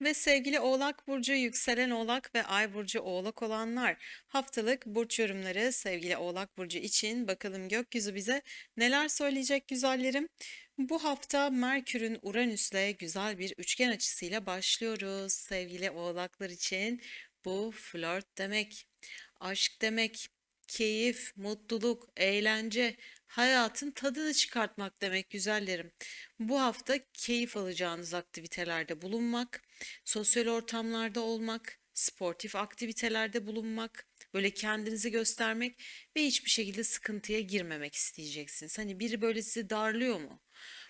Ve sevgili Oğlak Burcu, yükselen Oğlak ve Ay Burcu Oğlak olanlar haftalık burç yorumları sevgili Oğlak Burcu için bakalım gökyüzü bize neler söyleyecek güzellerim. Bu hafta Merkür'ün Uranüs'le güzel bir üçgen açısıyla başlıyoruz sevgili Oğlaklar için. Bu flört demek, aşk demek, keyif, mutluluk, eğlence, hayatın tadını çıkartmak demek güzellerim. Bu hafta keyif alacağınız aktivitelerde bulunmak, sosyal ortamlarda olmak, sportif aktivitelerde bulunmak, böyle kendinizi göstermek ve hiçbir şekilde sıkıntıya girmemek isteyeceksiniz. Hani biri böyle sizi darlıyor mu?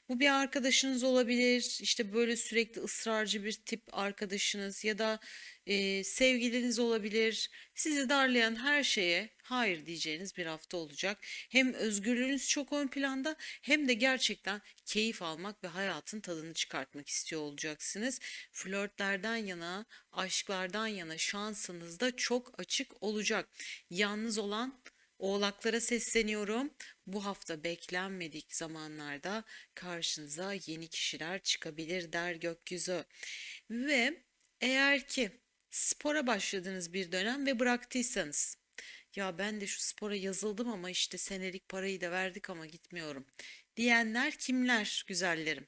Bu bir arkadaşınız olabilir, işte böyle sürekli ısrarcı bir tip arkadaşınız ya da e, sevgiliniz olabilir. Sizi darlayan her şeye hayır diyeceğiniz bir hafta olacak. Hem özgürlüğünüz çok ön planda hem de gerçekten keyif almak ve hayatın tadını çıkartmak istiyor olacaksınız. Flörtlerden yana, aşklardan yana şansınız da çok açık olacak. Yalnız olan Oğlaklara sesleniyorum. Bu hafta beklenmedik zamanlarda karşınıza yeni kişiler çıkabilir der gökyüzü. Ve eğer ki spora başladığınız bir dönem ve bıraktıysanız ya ben de şu spora yazıldım ama işte senelik parayı da verdik ama gitmiyorum diyenler kimler güzellerim?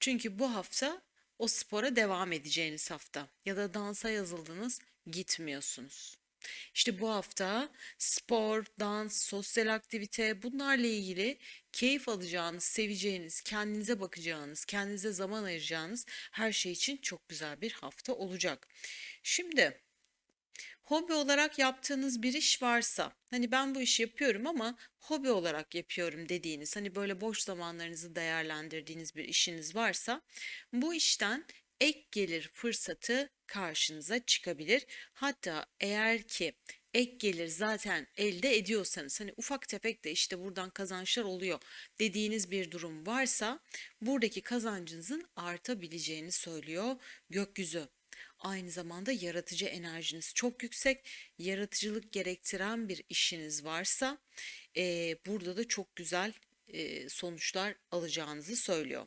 Çünkü bu hafta o spora devam edeceğiniz hafta ya da dansa yazıldınız gitmiyorsunuz. İşte bu hafta spor, dans, sosyal aktivite bunlarla ilgili keyif alacağınız, seveceğiniz, kendinize bakacağınız, kendinize zaman ayıracağınız her şey için çok güzel bir hafta olacak. Şimdi hobi olarak yaptığınız bir iş varsa, hani ben bu işi yapıyorum ama hobi olarak yapıyorum dediğiniz, hani böyle boş zamanlarınızı değerlendirdiğiniz bir işiniz varsa, bu işten ek gelir fırsatı karşınıza çıkabilir. Hatta eğer ki ek gelir zaten elde ediyorsanız hani ufak tefek de işte buradan kazançlar oluyor dediğiniz bir durum varsa buradaki kazancınızın artabileceğini söylüyor gökyüzü. Aynı zamanda yaratıcı enerjiniz çok yüksek. Yaratıcılık gerektiren bir işiniz varsa eee, burada da çok güzel eee, sonuçlar alacağınızı söylüyor.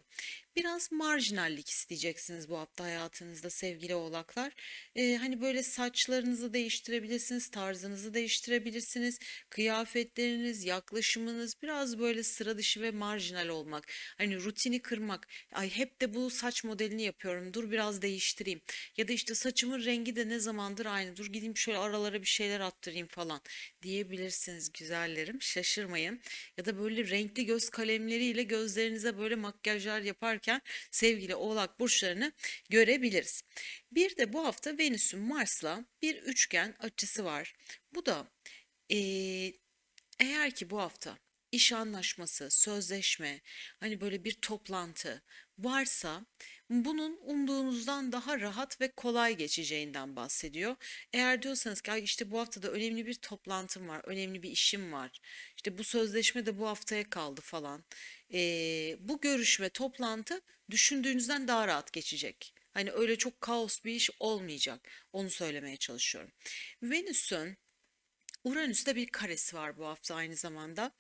Biraz marjinallik isteyeceksiniz bu hafta hayatınızda sevgili oğlaklar. Ee, hani böyle saçlarınızı değiştirebilirsiniz, tarzınızı değiştirebilirsiniz. Kıyafetleriniz, yaklaşımınız biraz böyle sıra dışı ve marjinal olmak. Hani rutini kırmak. Ay hep de bu saç modelini yapıyorum. Dur biraz değiştireyim. Ya da işte saçımın rengi de ne zamandır aynı. Dur gideyim şöyle aralara bir şeyler attırayım falan diyebilirsiniz güzellerim. Şaşırmayın. Ya da böyle renkli göz kalemleriyle gözlerinize böyle makyajlar yaparken yaparken sevgili Oğlak burçlarını görebiliriz. Bir de bu hafta Venüs'ün Mars'la bir üçgen açısı var. Bu da eee, eğer ki bu hafta iş anlaşması, sözleşme, hani böyle bir toplantı varsa bunun umduğunuzdan daha rahat ve kolay geçeceğinden bahsediyor. Eğer diyorsanız ki işte bu hafta da önemli bir toplantım var, önemli bir işim var. İşte bu sözleşme de bu haftaya kaldı falan. Ee, bu görüşme, toplantı düşündüğünüzden daha rahat geçecek. Hani öyle çok kaos bir iş olmayacak. Onu söylemeye çalışıyorum. Venüs'ün Uranüs'te bir karesi var bu hafta aynı zamanda.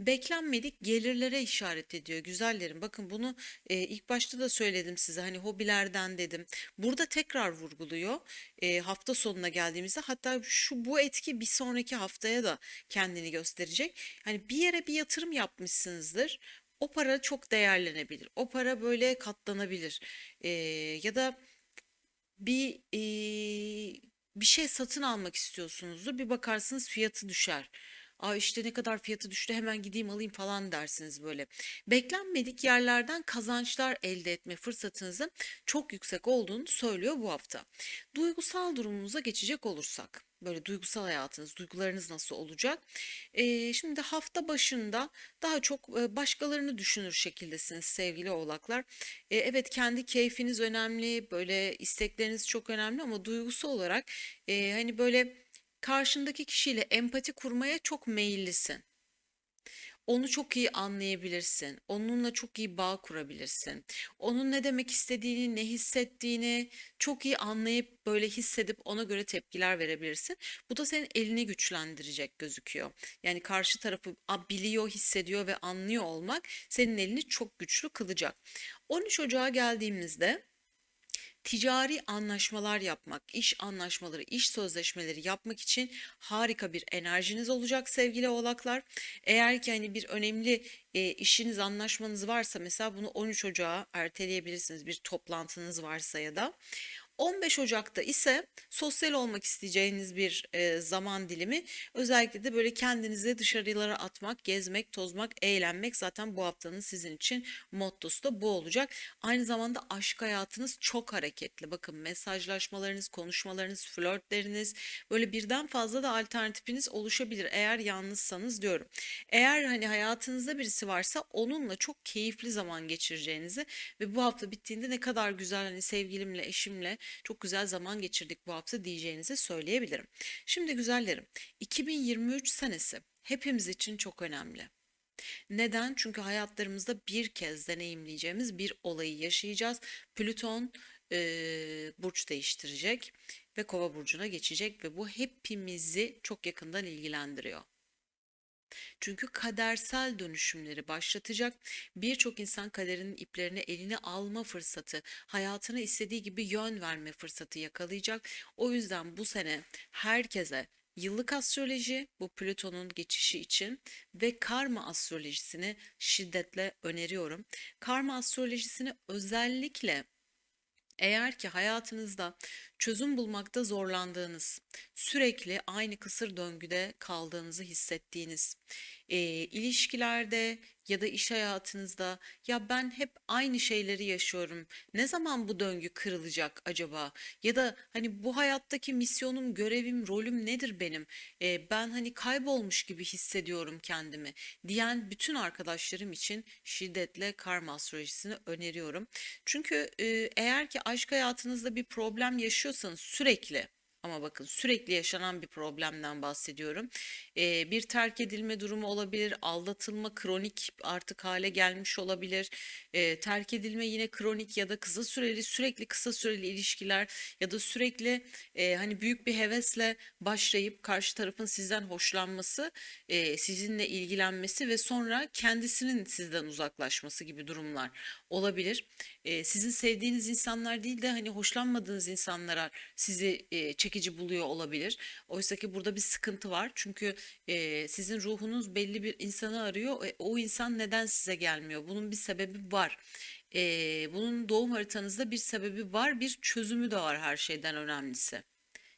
Beklenmedik gelirlere işaret ediyor güzellerim. Bakın bunu e, ilk başta da söyledim size hani hobilerden dedim. Burada tekrar vurguluyor. E, hafta sonuna geldiğimizde hatta şu bu etki bir sonraki haftaya da kendini gösterecek. Hani bir yere bir yatırım yapmışsınızdır. O para çok değerlenebilir. O para böyle katlanabilir. E, ya da bir e, bir şey satın almak istiyorsunuzdur. Bir bakarsınız fiyatı düşer. Aa işte ne kadar fiyatı düştü hemen gideyim alayım falan dersiniz böyle. Beklenmedik yerlerden kazançlar elde etme fırsatınızın çok yüksek olduğunu söylüyor bu hafta. Duygusal durumunuza geçecek olursak böyle duygusal hayatınız, duygularınız nasıl olacak? Ee, şimdi hafta başında daha çok e, başkalarını düşünür şekildesiniz sevgili oğlaklar. Ee, evet kendi keyfiniz önemli, böyle istekleriniz çok önemli ama duygusu olarak e, hani böyle karşındaki kişiyle empati kurmaya çok meyillisin. Onu çok iyi anlayabilirsin. Onunla çok iyi bağ kurabilirsin. Onun ne demek istediğini, ne hissettiğini çok iyi anlayıp böyle hissedip ona göre tepkiler verebilirsin. Bu da senin elini güçlendirecek gözüküyor. Yani karşı tarafı biliyor, hissediyor ve anlıyor olmak senin elini çok güçlü kılacak. 13 Ocağa geldiğimizde ticari anlaşmalar yapmak, iş anlaşmaları, iş sözleşmeleri yapmak için harika bir enerjiniz olacak sevgili oğlaklar. Eğer ki hani bir önemli e, işiniz, anlaşmanız varsa mesela bunu 13 Ocağı erteleyebilirsiniz bir toplantınız varsa ya da. 15 Ocak'ta ise sosyal olmak isteyeceğiniz bir e, zaman dilimi. Özellikle de böyle kendinizi dışarılara atmak, gezmek, tozmak, eğlenmek zaten bu haftanın sizin için mottosu da bu olacak. Aynı zamanda aşk hayatınız çok hareketli. Bakın mesajlaşmalarınız, konuşmalarınız, flörtleriniz böyle birden fazla da alternatifiniz oluşabilir eğer yalnızsanız diyorum. Eğer hani hayatınızda birisi varsa onunla çok keyifli zaman geçireceğinizi ve bu hafta bittiğinde ne kadar güzel hani sevgilimle, eşimle çok güzel zaman geçirdik bu hafta diyeceğinizi söyleyebilirim. Şimdi güzellerim, 2023 senesi hepimiz için çok önemli. Neden? Çünkü hayatlarımızda bir kez deneyimleyeceğimiz bir olayı yaşayacağız. Plüton eee, burç değiştirecek ve Kova burcuna geçecek ve bu hepimizi çok yakından ilgilendiriyor. Çünkü kadersel dönüşümleri başlatacak. Birçok insan kaderinin iplerini eline alma fırsatı, hayatına istediği gibi yön verme fırsatı yakalayacak. O yüzden bu sene herkese yıllık astroloji bu Plüton'un geçişi için ve karma astrolojisini şiddetle öneriyorum. Karma astrolojisini özellikle eğer ki hayatınızda çözüm bulmakta zorlandığınız, sürekli aynı kısır döngüde kaldığınızı hissettiğiniz, e, ilişkilerde ya da iş hayatınızda ya ben hep aynı şeyleri yaşıyorum. Ne zaman bu döngü kırılacak acaba? Ya da hani bu hayattaki misyonum, görevim, rolüm nedir benim? E, ben hani kaybolmuş gibi hissediyorum kendimi diyen bütün arkadaşlarım için şiddetle karma astrolojisini öneriyorum. Çünkü e, eğer ki aşk hayatınızda bir problem yaşıyorsanız sürekli ama bakın sürekli yaşanan bir problemden bahsediyorum. Ee, bir terk edilme durumu olabilir, aldatılma kronik artık hale gelmiş olabilir. Ee, terk edilme yine kronik ya da kısa süreli sürekli kısa süreli ilişkiler ya da sürekli e, hani büyük bir hevesle başlayıp karşı tarafın sizden hoşlanması, e, sizinle ilgilenmesi ve sonra kendisinin sizden uzaklaşması gibi durumlar olabilir. E, sizin sevdiğiniz insanlar değil de hani hoşlanmadığınız insanlara sizi e, çekici buluyor olabilir. Oysa ki burada bir sıkıntı var. Çünkü e, sizin ruhunuz belli bir insanı arıyor. E, o insan neden size gelmiyor? Bunun bir sebebi var. E, bunun doğum haritanızda bir sebebi var, bir çözümü de var her şeyden önemlisi.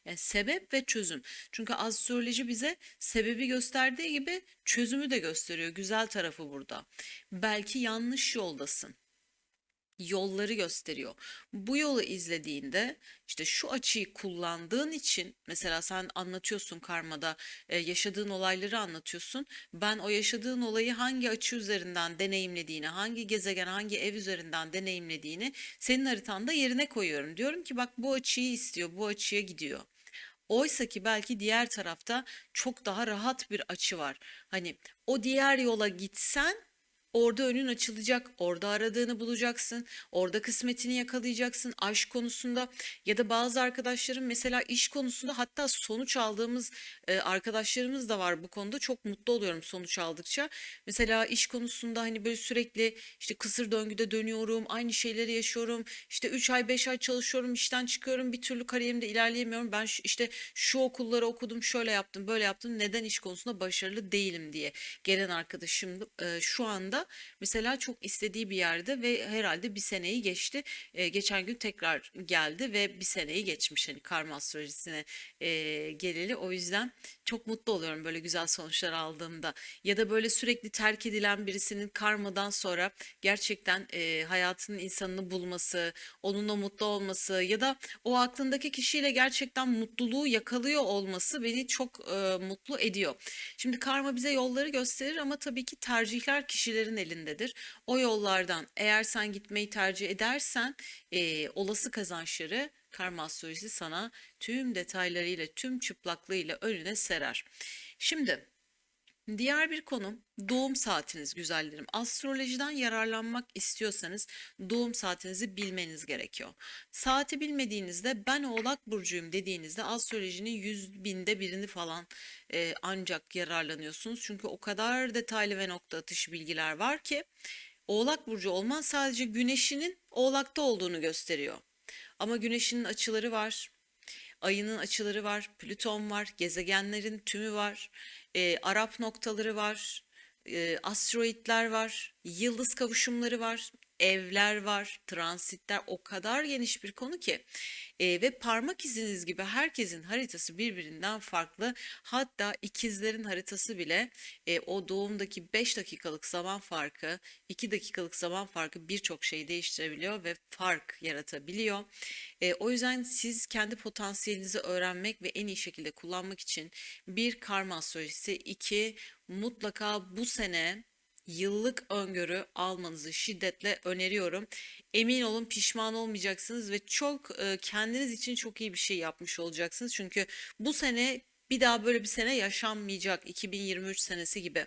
Yani sebep ve çözüm. Çünkü astroloji bize sebebi gösterdiği gibi çözümü de gösteriyor. Güzel tarafı burada. Belki yanlış yoldasın yolları gösteriyor. Bu yolu izlediğinde işte şu açıyı kullandığın için mesela sen anlatıyorsun karmada e, yaşadığın olayları anlatıyorsun. Ben o yaşadığın olayı hangi açı üzerinden deneyimlediğini, hangi gezegen, hangi ev üzerinden deneyimlediğini senin haritanda yerine koyuyorum. Diyorum ki bak bu açıyı istiyor, bu açıya gidiyor. Oysa ki belki diğer tarafta çok daha rahat bir açı var. Hani o diğer yola gitsen Orada önün açılacak, orada aradığını bulacaksın, orada kısmetini yakalayacaksın aşk konusunda ya da bazı arkadaşlarım mesela iş konusunda hatta sonuç aldığımız e, arkadaşlarımız da var bu konuda çok mutlu oluyorum sonuç aldıkça. Mesela iş konusunda hani böyle sürekli işte kısır döngüde dönüyorum, aynı şeyleri yaşıyorum, işte 3 ay 5 ay çalışıyorum, işten çıkıyorum, bir türlü kariyerimde ilerleyemiyorum. Ben işte şu okulları okudum, şöyle yaptım, böyle yaptım, neden iş konusunda başarılı değilim diye gelen arkadaşım e, şu anda mesela çok istediği bir yerde ve herhalde bir seneyi geçti. E, geçen gün tekrar geldi ve bir seneyi geçmiş hani karma astrolojisine e, geleli. O yüzden çok mutlu oluyorum böyle güzel sonuçlar aldığımda. Ya da böyle sürekli terk edilen birisinin karmadan sonra gerçekten e, hayatının insanını bulması, onunla mutlu olması ya da o aklındaki kişiyle gerçekten mutluluğu yakalıyor olması beni çok e, mutlu ediyor. Şimdi karma bize yolları gösterir ama tabii ki tercihler kişilerin elindedir. O yollardan eğer sen gitmeyi tercih edersen e, olası kazançları karma astrolojisi sana tüm detaylarıyla, tüm çıplaklığıyla önüne serer. Şimdi Diğer bir konu doğum saatiniz güzellerim. Astrolojiden yararlanmak istiyorsanız doğum saatinizi bilmeniz gerekiyor. Saati bilmediğinizde ben oğlak burcuyum dediğinizde astrolojinin yüz binde birini falan e, ancak yararlanıyorsunuz. Çünkü o kadar detaylı ve nokta atışı bilgiler var ki oğlak burcu olman sadece güneşinin oğlakta olduğunu gösteriyor. Ama güneşin açıları var. Ayının açıları var, Plüton var, gezegenlerin tümü var, e, Arap noktaları var, e, asteroidler var, yıldız kavuşumları var, evler var, transitler o kadar geniş bir konu ki. E, ve parmak iziniz gibi herkesin haritası birbirinden farklı. Hatta ikizlerin haritası bile e, o doğumdaki 5 dakikalık zaman farkı, 2 dakikalık zaman farkı birçok şeyi değiştirebiliyor ve fark yaratabiliyor. E, o yüzden siz kendi potansiyelinizi öğrenmek ve en iyi şekilde kullanmak için bir karma astrolojisi, iki mutlaka bu sene yıllık öngörü almanızı şiddetle öneriyorum. Emin olun pişman olmayacaksınız ve çok e, kendiniz için çok iyi bir şey yapmış olacaksınız. Çünkü bu sene bir daha böyle bir sene yaşanmayacak 2023 senesi gibi.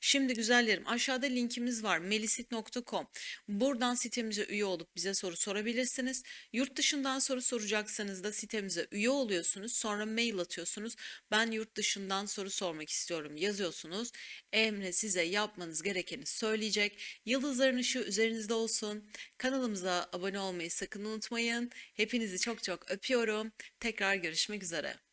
Şimdi güzellerim aşağıda linkimiz var melisit.com. Buradan sitemize üye olup bize soru sorabilirsiniz. Yurt dışından soru soracaksanız da sitemize üye oluyorsunuz. Sonra mail atıyorsunuz. Ben yurt dışından soru sormak istiyorum yazıyorsunuz. Emre size yapmanız gerekeni söyleyecek. Yıldızların ışığı üzerinizde olsun. Kanalımıza abone olmayı sakın unutmayın. Hepinizi çok çok öpüyorum. Tekrar görüşmek üzere.